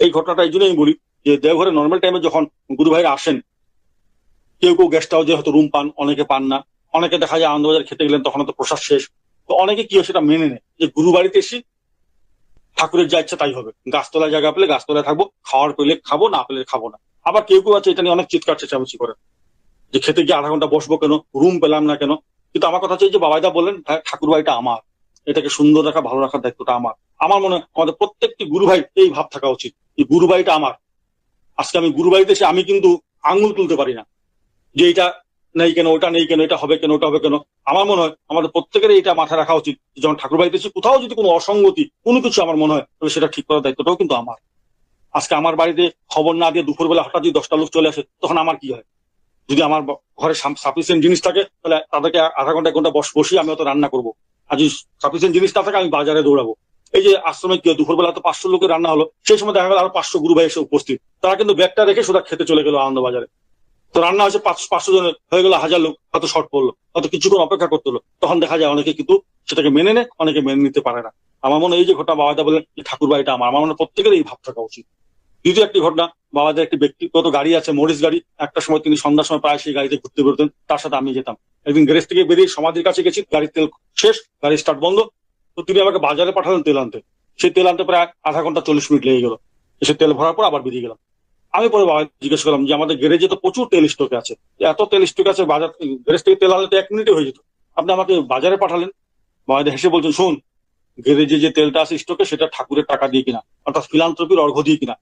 এই ঘটনাটা এই জন্যই আমি বলি যে দেওঘরে নর্মাল টাইমে যখন গুরু ভাইরা আসেন কেউ কেউ গেস্ট হাউসে হয়তো রুম পান অনেকে পান না। অনেকে দেখা যায় আনন্দবাজার খেতে গেলেন তখন তো প্রসাদ শেষ। তো অনেকে কি সেটা মেনে নেয় যে গুরু বাড়িতে এসে ঠাকুরের যা ইচ্ছা তাই হবে। গাছতলায় জায়গা পেলে গাছতলায় থাকব খাওয়ার পেলে খাব না পেলে খাব না। আবার কেউ কেউ আছে এটা নিয়ে অনেক চিৎকার চেঁচামেচি করে। যে খেতে গিয়ে আধা ঘণ্টা বসবো কেন? রুম পেলাম না কেন? কিন্তু আমার কথা হচ্ছে যে বাবাইদা বললেন "হ্যাঁ, ঠাকুর বাড়িটা আমার। এটাকে সুন্দর রাখা ভালো রাখার দায়িত্বটা আমার। আমার মনে হয় আমাদের প্রত্যেকটি গুরু ভাই এই ভাব থাকা উচিত। গুরু বাড়িটা আমার। আজকে আমি গুরু বাড়িতে এসে আমি কিন্তু আঙুল তুলতে পারি না যে এটা নেই কেন, ওটা নেই কেন, এটা হবে কেন, ওটা হবে কেন। আমার মনে হয় আমাদের প্রত্যেকের এটা মাথায় রাখা উচিত যখন ঠাকুর বাড়িতে এসে কোথাও যদি কোনো অসঙ্গতি, কোনো কিছু আমার মনে হয় তাহলে সেটা ঠিক করার দায়িত্বটাও কিন্তু আমার। আজকে আমার বাড়িতে খবর না দিয়ে দুপুরবেলা হঠাৎ যদি দশটা লোক চলে আসে, তখন আমার কি হয়? যদি আমার ঘরে সাফিসিয়েন্ট জিনিস থাকে, তাহলে তাদেরকে আধা ঘণ্টা, এক ঘণ্টা বস, বসিয়ে আমি হয়তো রান্না করব। আর যদি সাফিসিয়েন্ট জিনিস না থাকে, আমি বাজারে দৌড়াবো। এই যে আশ্রমে দুপুরবেলা তো পাঁচশো লোকের রান্না হলো, সেই সময় দেখা গেল আরও পাঁচশো গুরু ভাই এসে উপস্থিত। তারা কিন্তু ব্যাগটা রেখে সোজা খেতে চলে গেল আনন্দ বাজারে তো রান্না হচ্ছে পাঁচশো জনের, হয়ে গেল হাজার লোক হয়তো শর্ট পড়ল হয়তো কিছুক্ষণ অপেক্ষা করতে হলো। তখন দেখা যায় অনেকে কিন্তু সেটাকে মেনে নেয়, অনেকে মেনে নিতে পারে না। আমার মনে হয় এই যে ঘটনা, বাবাদা বলেন যে ঠাকুর বাড়িটা আমার আমার মনে প্রত্যেকের এই ভাব থাকা উচিত। দ্বিতীয় একটি ঘটনা, বাবাদের একটি ব্যক্তিগত গাড়ি আছে মরিস গাড়ি। একটা সময় তিনি সন্ধ্যার সময় প্রায় সেই গাড়িতে ঘুরতে বেরোতেন, তার সাথে আমি যেতাম। একদিন গ্যারেজ থেকে বেরিয়ে সমাধির কাছে গেছি, গাড়ির তেল শেষ, গাড়ি স্টার্ট বন্ধ। তো তিনি আমাকে বাজারে পাঠালেন তেল আনতে। সেই তেল আনতে প্রায় আধা ঘণ্টা চল্লিশ মিনিট লেগে গেল। এসে তেল ভরার পর আবার বেরিয়ে গেলাম। আমি পরে বাবা জিজ্ঞেস করলাম যে, আমাদের গ্যারেজে তো প্রচুর তেল স্টকে আছে। এত তেল স্টক আছে, বাজার গ্যারেজ থেকে তেল আনলে তো এক মিনিটে হয়ে যেত। আপনি আমাকে বাজারে পাঠালেন। বাবা হেসে বলছেন, শোন, গ্যারেজে যে তেলটা আছে স্টকে সেটা ঠাকুরের টাকা দিয়ে কিনা, অর্থাৎ ফিলান্থ্রপির অর্ঘ দিয়ে কিনা।